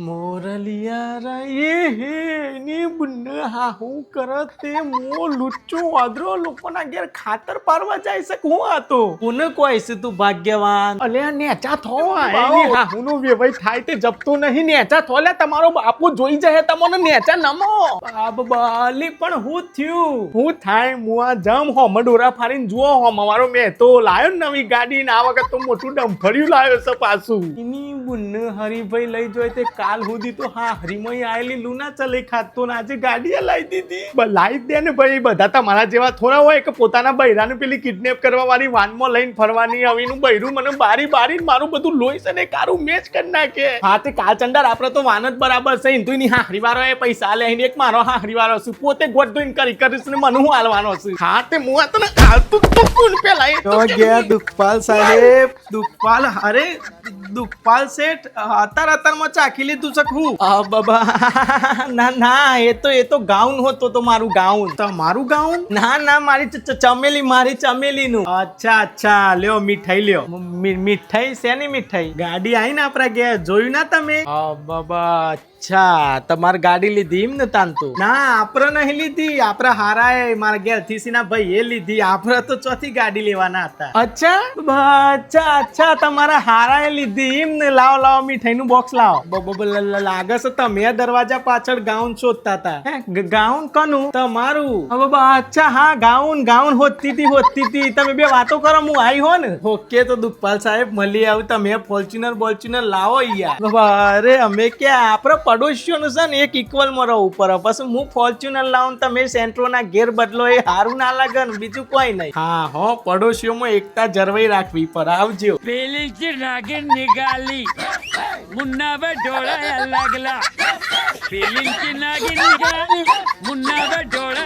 મોરલિયા એ હે ની બુન્ને હા હું કરત તે મો લુચ્ચો વાદરો લોકોના ઘેર ખાતર પારવા જાય છે હું આ તો કોને કોઈ છે તું ભાગ્યવાન. અલે નેચા થો એની હા હુંનો વેવાઈ થાય તે જપતો નહીં નેચા થો લે તમારો બાપુ જોઈ જાય તમને નેચા નમો બાબ બાલી પણ હું થયું. હું થાય મુઆ આ જમ હો ડોરા ફાડીને જુઓ હો મારો મેં તો લાયો નવી ગાડી ને આ વખત તો મોટું ડમ્ફર્યું લાવ્યો છે પાછું. એની બુન્ને હરીભાઈ લઈ જોય તે કાલ સુધી તો હા હરીમય આયેલી લુના ચલે ખાતો ને આજે ગાડીએ લાવી દીધી. લાવી દે ને ભાઈ બધા તમારા જેવા થોડા હોય કે પોતાના બૈરાને પેલી કિડનેપ કરવા વાળી વાનમાં લઈને ફરવાની હવીનું બૈરું મને બારી બારી મારું બધું લોહી છે ને કારું મેચ કરી નાખે. હા તે કાલ ચંડાર આપણે તો વાન જ બરાબર છે હિન્દુ ની હા હરિવારો એ પૈસા લે એક મારો હા હરિવારો છું. પોતે ગોટ ધોઈને કરી કરીશ ને મને હું હાલવાનો છું. હા તે હું તને હાલતું તું પેલા ગયા દુખપાલ સાહેબ દુખપાલ અરે દુખપાલ શેઠ અતાર અતારમાં ચાખી લીધું છે હું. બાબા ના ના એ તો એ તો ગાઉન હોતો તો મારું ગાઉન. તમારું ગાઉન? ના ના મારી ચમેલી મારી ચમેલી નું અચ્છા અચ્છા લ્યો મીઠાઈ લ્યો. મીઠાઈ શેની મીઠાઈ? ગાડી આવી ને આપણા ગયા જોયું ના તમે? બાબા અચ્છા તમારે ગાડી લીધી એમ ને તાંતુ ના આપણે નહીં લીધી. આપણે હારાએ મારા ઘેર થીસીના ભાઈ એ લીધી. આપણે તો ચોથી ગાડી લેવાના હતા. અચ્છા? અચ્છા અચ્છા તમારા હારાએ લીધી. કીધી ને લાવ લાવ મીઠાઈનું બોક્સ લાવ. લાગે છે તમે દરવાજા પાછળ ગાઉન શોધતા હતા. ગાઉન કનું? તમારું. બાબા અચ્છા હા ગાઉન ગાઉન હોતી હતી હોતી હતી તમે બે વાતો કરો હું આવી હો ને. ઓકે તો દુખપાલ સાહેબ મળી આવું તમે. ફોર્ચ્યુનર બોર્ચ્યુનર લાવો યાર અરે અમે ક્યાં? આપણે પડોશીઓનું છે ને એક ઇક્વલ રહું ઉપર. પછી હું ફોર્ચ્યુનર લાવું તમે સેન્ટ્રો ના ઘેર બદલો એ સારું ના લાગે ને બીજું કોઈ નહીં. હા હો પડોશીઓમાં એકતા જરવાઈ રાખવી પર. આવજો. પેલી જે લાગે ને ಗಾಲಿ ಮುನ್ನವ ಡೋಳ ಅಲ್ಲಾಗಲ ಫೀಲಿಂಗ್ ಚಿನ್ನಾಗಿ ಮುನ್ನವ ಡೋಳ